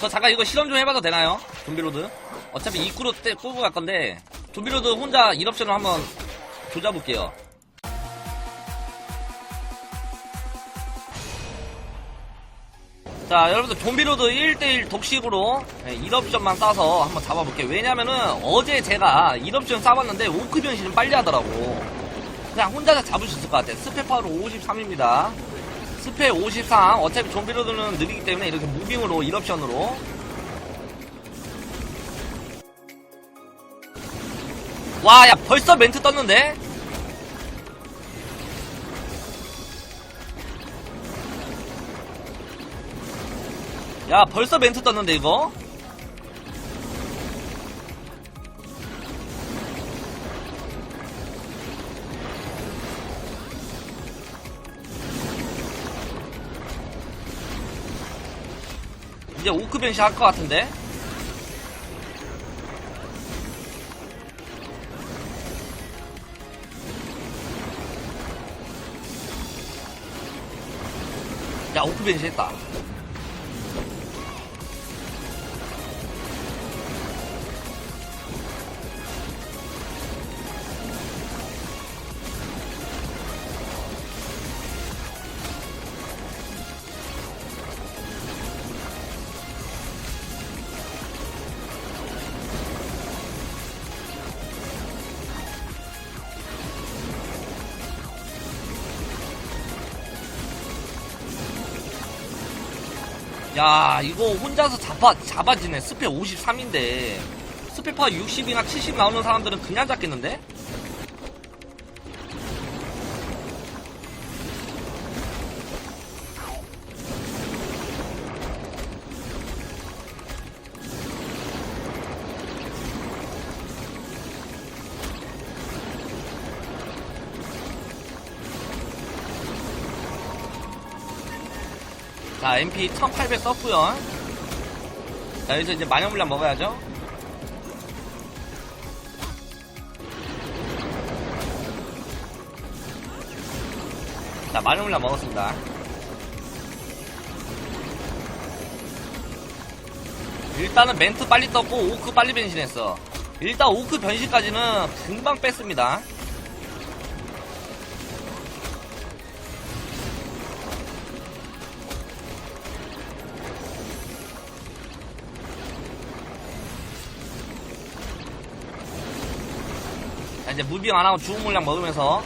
저 잠깐 이거 실험 좀 해봐도 되나요? 좀비로드? 어차피 입구로 때 끌고 갈 건데 좀비로드 혼자 1옵션을 한번 조져볼게요. 자 여러분들 좀비로드 1대1 독식으로 1옵션만 싸서 한번 잡아볼게요. 왜냐면은 어제 제가 1옵션 싸봤는데 오크 변신은 빨리 하더라고. 그냥 혼자서 잡을 수 있을 것 같아. 스페 파워로 53입니다. 스페 53. 어차피 좀비로드는 느리기 때문에 이렇게 무빙으로 1옵션으로 와, 야, 벌써 멘트 떴는데? 야, 벌써 멘트 떴는데, 이거? 이제 오크벤시 할것 같은데? 야, 오크벤시 했다. 야, 이거 혼자서 잡아, 잡아지네. 스페 53인데. 스페파 60이나 70 나오는 사람들은 그냥 잡겠는데? 자, MP 1800 썼고요 자, 여기서 이제 마녀 물량 먹어야죠. 자, 마녀 물량 먹었습니다. 일단은 멘트 빨리 떴고, 오크 빨리 변신했어. 일단 오크 변신까지는 금방 뺐습니다. 자, 이제 무빙 안 하고 주운 물량 먹으면서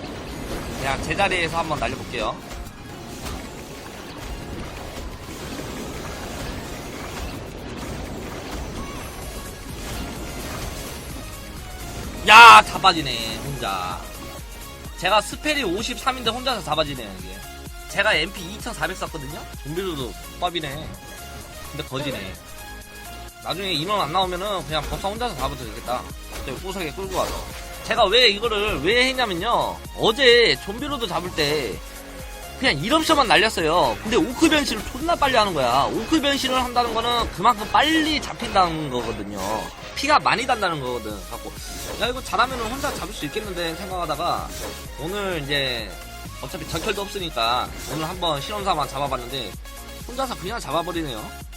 그냥 제자리에서 한번 날려볼게요. 야, 잡아지네, 혼자. 제가 스펠이 53인데 혼자서 잡아지네요, 이게. 제가 MP 2400 썼거든요? 좀비들도 밥이네. 근데 거지네. 나중에 인원 안 나오면은 그냥 버사 혼자서 잡아도 되겠다. 구석에 끌고 와서. 제가 왜 이거를 왜 했냐면요. 어제 좀비로드 잡을 때 그냥 1옵션만 날렸어요. 근데 오크 변신을 존나 빨리 하는 거야. 오크 변신을 한다는 거는 그만큼 빨리 잡힌다는 거거든요. 피가 많이 단다는 거거든. 갖고 야 이거 잘하면 혼자 잡을 수 있겠는데 생각하다가 오늘 이제 어차피 전철도 없으니까 오늘 한번 실험 삼아 잡아봤는데 혼자서 그냥 잡아버리네요.